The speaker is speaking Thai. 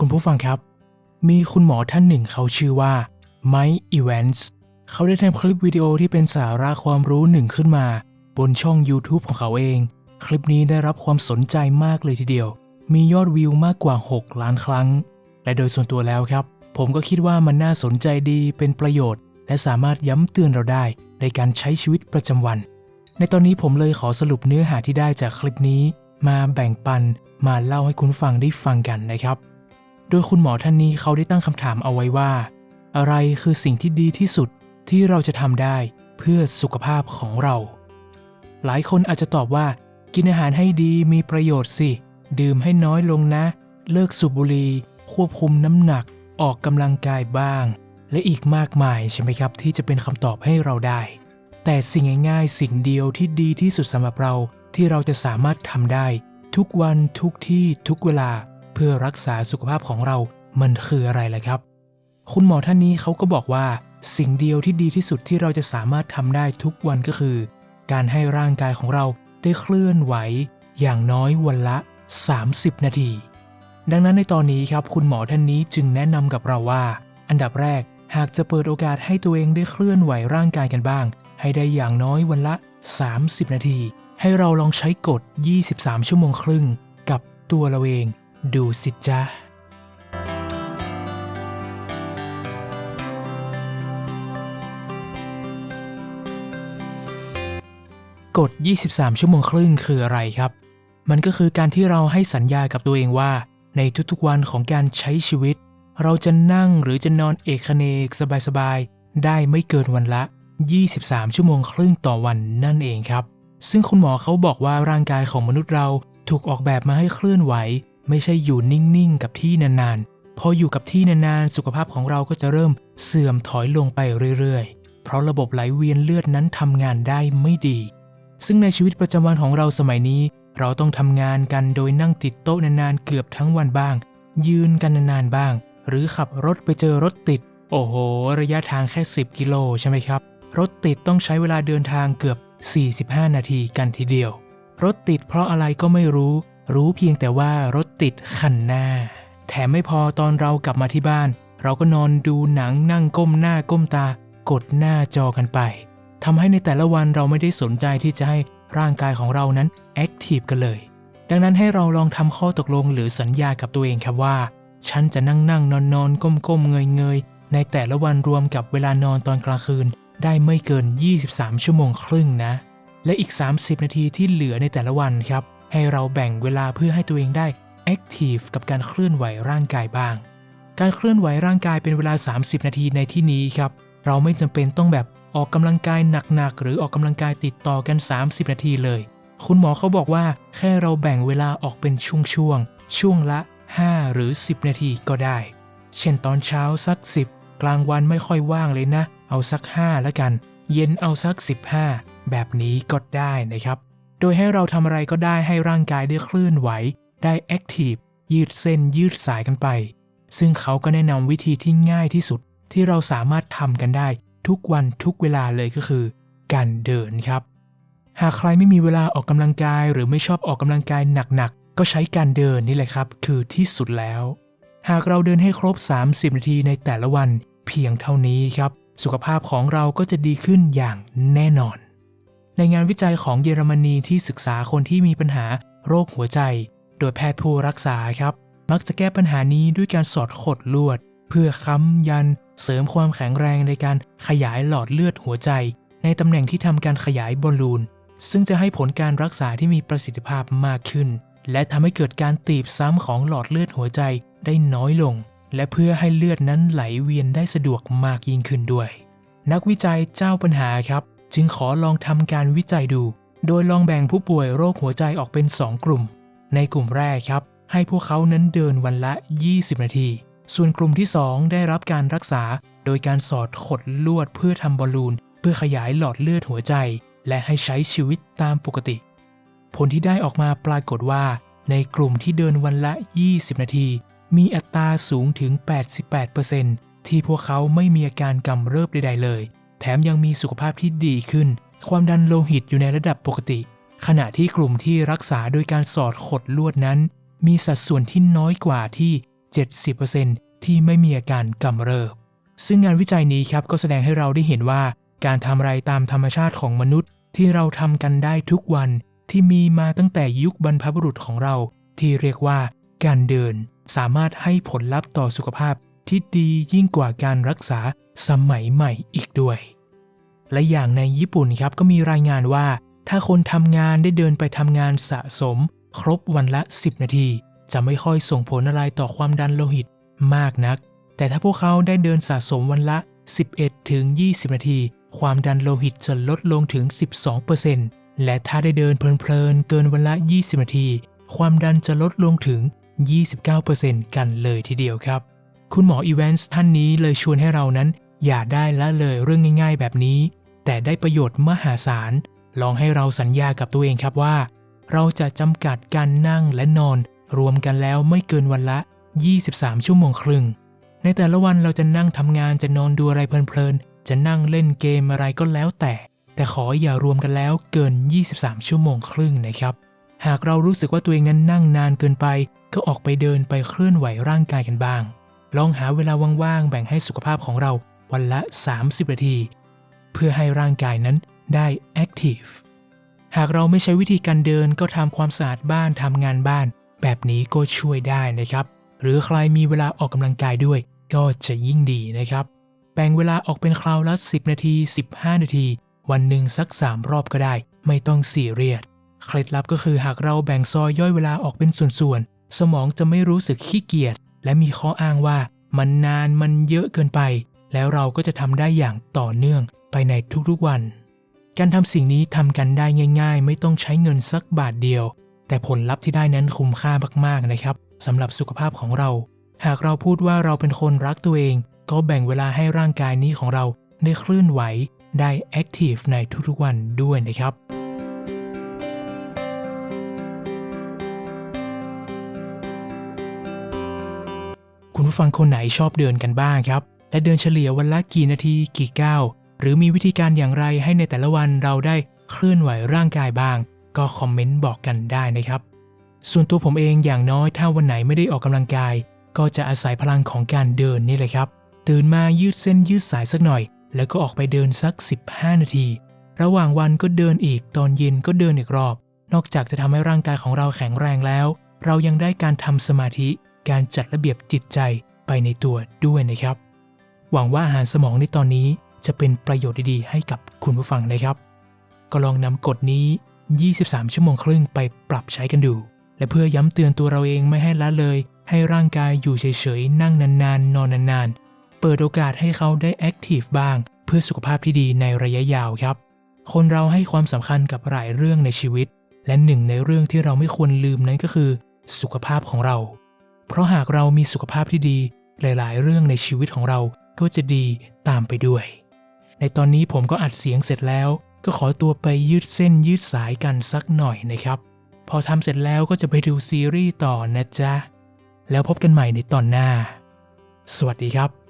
คุณผู้ฟังครับ มีคุณหมอท่านหนึ่งเขาชื่อว่าไมค์อีแวนส์เขาได้ทำคลิปวิดีโอที่เป็นสาระความรู้หนึ่งขึ้นมา บนช่อง YouTube ของเขาเอง คลิปนี้ได้รับความสนใจมากเลยทีเดียว มียอดวิวมากกว่า 6 ล้านครั้ง และโดยส่วนตัวแล้วครับ ผมก็คิดว่ามันน่าสนใจดีเป็นประโยชน์ และสามารถย้ำเตือนเราได้ ในการใช้ชีวิตประจำวัน ในตอนนี้ผมเลยขอสรุปเนื้อหาที่ได้จากคลิปนี้ มาแบ่งปันมาเล่าให้คุณฟังได้ฟังกันนะครับ โดยคุณหมอท่านนี้เขาได้ตั้งคำถามเอาไว้ว่า อะไรคือสิ่งที่ดีที่สุดที่เราจะทำได้เพื่อสุขภาพของเรา หลายคนอาจจะตอบว่า กินอาหารให้ดีมีประโยชน์สิ ดื่มให้น้อยลงนะ เลิกสูบบุหรี่ควบคุมน้ำหนักออกกำลังกายบ้าง และอีกมากมายใช่ไหมครับ ที่จะเป็นคำตอบให้เราได้ แต่สิ่งง่ายๆ สิ่งเดียวที่ดีที่สุดสำหรับเราที่เราจะสามารถทำได้ ทุกวันทุกที่ทุกเวลา เพื่อรักษาสุขภาพของเรามันคืออะไรล่ะครับ คุณหมอท่านนี้เขาก็บอกว่าสิ่งเดียวที่ดีที่สุดที่เราจะสามารถทำได้ทุกวันก็คือ การให้ร่างกายของเราได้เคลื่อนไหว อย่างน้อยวันละ 30 นาที ดังนั้นในตอนนี้ครับคุณหมอท่านนี้จึงแนะนำกับเราว่า อันดับแรกหากจะเปิดโอกาสให้ตัวเองได้เคลื่อนไหวร่างกายกันบ้าง ให้ได้อย่างน้อยวันละ 30 นาที ให้เราลองใช้กฎ 23 ชั่วโมงครึ่ง กับตัวเราเอง ดูสิจ้ากฎ 23 ชั่วโมงครึ่งคืออะไรครับ มันก็คือการที่เราให้สัญญากับตัวเองว่า ในทุกๆวันของการใช้ชีวิต เราจะนั่งหรือจะนอนเอกเนกสบายๆ ได้ไม่เกินวันละ 23 ชั่วโมงครึ่งต่อวันนั่นเองครับ ซึ่งคุณหมอเขาบอกว่าร่างกายของมนุษย์เราถูกออกแบบมาให้เคลื่อนไหว ไม่ใช่อยู่นิ่งๆกับที่นานๆ พออยู่กับที่นานๆ สุขภาพของเราก็จะเริ่มเสื่อมถอยลงไปเรื่อยๆ เพราะระบบไหลเวียนเลือดนั้นทำงานได้ไม่ดี ซึ่งในชีวิตประจำวันของเราสมัยนี้ เราต้องทำงานกันโดยนั่งติดโต๊ะนานๆ เกือบทั้งวันบ้าง ยืนกันนานๆ บ้าง หรือขับรถไปเจอรถติด โอ้โห ระยะทางแค่ 10 กิโลใช่ไหมครับ รถติดต้องใช้เวลาเดินทางเกือบ 45 นาทีกันทีเดียว รถติดเพราะอะไรก็ไม่รู้ รู้เพียงแต่ว่ารถติดคันหน้า แถมไม่พอตอนเรากลับมาที่บ้าน เราก็นอนดูหนังนั่งก้มหน้าก้มตา กดหน้าจอกันไปทำให้ในแต่ละวันเราไม่ได้สนใจที่จะให้ร่างกายของเรานั้นแอคทีฟกันเลย ดังนั้นให้เราลองทำข้อตกลงหรือสัญญากับตัวเองครับว่า ฉันจะนั่งนั่งนอนนอนก้มก้มเงยเงยในแต่ละวันรวมกับเวลานอนตอนกลางคืน ได้ไม่เกิน 23 ชั่วโมงครึ่งนะ และอีก 30 นาทีที่เหลือในแต่ละวันครับ ให้เราแบ่งเวลาเพื่อให้ตัวเองได้แอคทีฟกับการเคลื่อนไหวร่างกายบ้าง การเคลื่อนไหวร่างกายเป็นเวลา 30 นาทีในที่นี้ครับ เราไม่จำเป็นต้องแบบออกกำลังกายหนักๆ หรือออกกำลังกายติดต่อกัน 30 นาทีเลย คุณหมอเขาบอกว่าแค่เราแบ่งเวลาออกเป็นช่วงๆ ช่วงละ 5 หรือ 10 นาทีก็ได้ เช่นตอนเช้าสัก 10 กลางวันไม่ค่อยว่างเลยนะ เอาสัก 5 แล้วกัน เย็นเอาสัก 15 แบบนี้ก็ได้นะครับ โดยให้เราทำอะไรก็ได้ให้ร่างกายได้เคลื่อนไหว ได้แอคทีฟยืดเส้นยืดสายกันไป ซึ่งเขาก็แนะนำวิธีที่ง่ายที่สุดที่เราสามารถทำกันได้ทุกวันทุกเวลาเลยก็คือ การเดินครับ หากใครไม่มีเวลาออกกำลังกาย หรือไม่ชอบออกกำลังกายหนักๆ ก็ใช้การเดินนี่แหละครับ คือที่สุดแล้ว หากเราเดินให้ครบ 30 นาทีในแต่ละวันเพียงเท่านี้ครับ สุขภาพของเราก็จะดีขึ้นอย่างแน่นอน ในงานวิจัยของเยอรมนีที่ศึกษาคนที่มีปัญหาโรคหัวใจ โดยแพทย์ผู้รักษาครับ มักจะแก้ปัญหานี้ด้วยการสอดขดลวด เพื่อค้ำยัน เสริมความแข็งแรงในการขยายหลอดเลือดหัวใจ ในตำแหน่งที่ทำการขยายบอลลูน ซึ่งจะให้ผลการรักษาที่มีประสิทธิภาพมากขึ้น และทำให้เกิดการตีบซ้ำของหลอดเลือดหัวใจได้น้อยลง และเพื่อให้เลือดนั้นไหลเวียนได้สะดวกมากยิ่งขึ้นด้วย นักวิจัยเจ้าปัญหาครับ จึงขอลองทำการวิจัยดู โดยลองแบ่งผู้ป่วยโรคหัวใจออกเป็น 2 กลุ่ม ในกลุ่มแรกครับ ให้พวกเขานั้นเดินวันละ 20 นาที ส่วนกลุ่มที่ 2 ได้รับการรักษา โดยการสอดขดลวดเพื่อทำบอลลูน เพื่อขยายหลอดเลือดหัวใจ และให้ใช้ชีวิตตามปกติ ผลที่ได้ออกมาปรากฏว่า ในกลุ่มที่เดินวันละ 20 นาที มีอัตราสูงถึง 88%ที่พวกเขาไม่มีอาการกำเริบใด ๆ เลย แถมยังมีสุขภาพที่ดีขึ้น ความดันโลหิตอยู่ในระดับปกติ ขณะที่กลุ่มที่รักษาโดยการสอดขดลวดนั้น มีสัดส่วนที่น้อยกว่าที่ 70%ที่ไม่มีอาการกำเริบ ซึ่งงานวิจัยนี้ครับก็แสดงให้เราได้เห็นว่า การทำอะไรตามธรรมชาติของมนุษย์ ที่เราทำกันได้ทุกวันที่มีมาตั้งแต่ยุคบรรพบุรุษของเรา ที่เรียกว่าการเดิน สามารถให้ผลลัพธ์ต่อสุขภาพที่ดียิ่งกว่าการรักษา สมัยใหม่อีกด้วย และอย่างในญี่ปุ่นครับก็มีรายงานว่า ถ้าคนทำงานได้เดินไปทำงานสะสม ครบวันละ 10 นาที จะไม่ค่อยส่งผลอะไรต่อความดันโลหิตมากนัก แต่ถ้าพวกเขาได้เดินสะสมวันละ 11 ถึง 20 นาที ความดันโลหิตจะลดลงถึง 12%และถ้าได้เดินเพลินๆเกินวันละ 20 นาที ความดันจะลดลงถึง 29%กันเลยทีเดียวครับ คุณหมออีแวนส์ท่านนี้เลยชวนให้เรานั้น อย่าได้ละเลยเรื่องง่าย ๆ แบบนี้ แต่ได้ประโยชน์มหาศาล ลองให้เราสัญญากับตัวเองครับว่า เราจะจำกัดการนั่งและนอน รวมกันแล้วไม่เกินวันละ 23 ชั่วโมงครึ่ง ในแต่ละวันเราจะนั่งทำงานจะนอนดูอะไรเพลินๆ จะนั่งเล่นเกมอะไรก็แล้วแต่ แต่ขออย่ารวมกันแล้วเกิน 23 ชั่วโมงครึ่งนะครับ หากเรารู้สึกว่าตัวเองนั้นนั่งนานเกินไป ก็ออกไปเดินไปเคลื่อนไหวร่างกายกันบ้าง ลองหาเวลาว่างๆ แบ่งให้สุขภาพของเรา วันละ 30 นาที เพื่อให้ร่างกายนั้นได้แอคทีฟหากเราไม่ใช้วิธีการเดินก็ทำความสะอาดบ้านทำงานบ้าน แบบนี้ก็ช่วยได้นะครับ หรือใครมีเวลาออกกำลังกายด้วย ก็จะยิ่งดีนะครับ แบ่งเวลาออกเป็นคราวละ 10 นาที 15 นาที วันหนึ่งสัก 3 รอบก็ได้ ไม่ต้องซีเรียสเคล็ดลับก็คือหากเราแบ่งซอยย่อยเวลาออกเป็นส่วนๆ สมองจะไม่รู้สึกขี้เกียจและมีข้ออ้างว่ามันนานมันเยอะเกินไป แล้วเราก็จะทำได้อย่างต่อเนื่องไปในทุกๆวัน การทำสิ่งนี้ทำกันได้ง่าย ๆ ไม่ต้องใช้เงินสักบาทเดียว แต่ผลลัพธ์ที่ได้นั้นคุ้มค่ามากๆนะครับสำหรับสุขภาพของเรา หากเราพูดว่าเราเป็นคนรักตัวเอง ก็แบ่งเวลาให้ร่างกายนี้ของเราได้เคลื่อนไหวได้แอคทีฟในทุกๆวันด้วยนะครับคุณผู้ฟังคนไหนชอบเดินกันบ้างครับ และเดินเฉลี่ยวันละกี่นาทีกี่ก้าวหรือมีวิธีการอย่างไรให้ในแต่ละวันเราได้เคลื่อนไหวร่างกายบ้าง ก็คอมเมนต์บอกกันได้นะครับ ส่วนตัวผมเองอย่างน้อยถ้าวันไหนไม่ได้ออกกำลังกาย ก็จะอาศัยพลังของการเดินนี่แหละครับ ตื่นมายืดเส้นยืดสายสักหน่อย แล้วก็ออกไปเดินสัก 15 นาที ระหว่างวันก็เดินอีกตอนเย็นก็เดินอีกรอบ นอกจากจะทำให้ร่างกายของเราแข็งแรงแล้ว เรายังได้การทำสมาธิ การจัดระเบียบจิตใจไปในตัวด้วยนะครับ หวังว่าอาหารสมองในตอนนี้จะเป็นประโยชน์ดีๆ ให้กับคุณผู้ฟังนะครับ ก็ลองนำกฎนี้ 23 ชั่วโมงครึ่งไปปรับใช้กันดู และเพื่อย้ำเตือนตัวเราเองไม่ให้ละเลย ให้ร่างกายอยู่เฉยๆ นั่งนานๆ นอนนานๆ เปิดโอกาสให้เขาได้แอคทีฟบ้าง เพื่อสุขภาพที่ดีในระยะยาวครับ คนเราให้ความสำคัญกับหลายเรื่องในชีวิต และหนึ่งในเรื่องที่เราไม่ควรลืมนั้นก็คือ สุขภาพของเรา เพราะหากเรามีสุขภาพที่ดี หลาย ๆ เรื่องในชีวิตของเรา ก็จะดีตามไปด้วย ในตอนนี้ผมก็อัดเสียงเสร็จแล้ว ก็ขอตัวไปยืดเส้นยืดสายกันสักหน่อยนะครับ พอทำเสร็จแล้วก็จะไปดูซีรีส์ต่อนะจ๊ะ แล้วพบกันใหม่ในตอนหน้า สวัสดีครับ